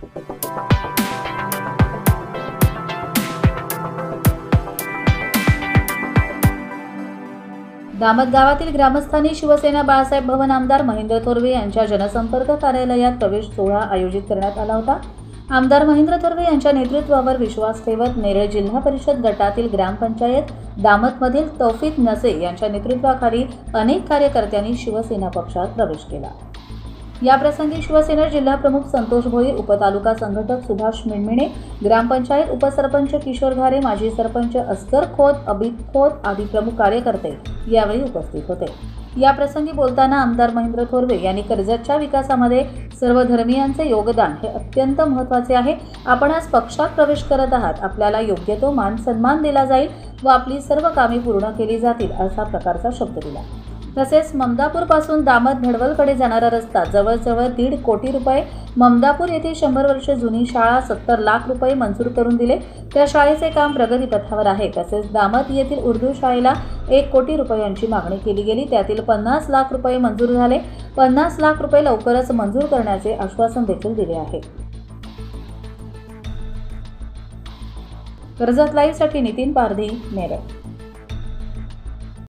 दामत गावातील ग्रामस्थांनी शिवसेना बाळासाहेब भवन आमदार महेंद्र थोरवे यांच्या जनसंपर्क कार्यालयात प्रवेश सोहळा आयोजित करण्यात आला होता. आमदार महेंद्र थोरवे यांच्या नेतृत्वावर विश्वास ठेवत नेरळ जिल्हा परिषद गटातील ग्रामपंचायत दामतमधील तौफिक नसे यांच्या नेतृत्वाखाली अनेक कार्यकर्त्यांनी शिवसेना पक्षात प्रवेश केला. याप्रसंगी शिवसेना जिल्हाप्रमुख संतोष भोईर उपतालुका संघटक सुभाष मिणमिणे ग्रामपंचायत उपसरपंच किशोर घारे माजी सरपंच अस्कर खोत अबित खोत आदी प्रमुख कार्यकर्ते यावेळी उपस्थित होते. या प्रसंगी बोलताना आमदार महेंद्र थोरवे यांनी कर्जतच्या विकासामध्ये सर्व धर्मियांचे योगदान हे अत्यंत महत्त्वाचे आहे. आपण आज पक्षात प्रवेश करत आहात. आपल्याला योग्य तो मान सन्मान दिला जाईल व आपली सर्व कामे पूर्ण केली जातील असा प्रकारचा शब्द दिला. तसेच ममदापूरपासून दामत भडवलकडे जाणारा रस्ता जवळजवळ दीड कोटी रुपये. ममदापूर येथे शंभर वर्ष जुनी शाळा सत्तर लाख रुपये मंजूर करून दिले. त्या शाळेचे काम प्रगतीपथावर आहे. तसेच दामत येथील उर्दू शाळेला एक कोटी रुपयांची मागणी केली गेली. त्यातील पन्नास लाख रुपये मंजूर झाले. पन्नास लाख रुपये लवकरच मंजूर करण्याचे आश्वासन देखील दिले आहे. कर्जत लाईव्हसाठी नितीन पारधी नेरळ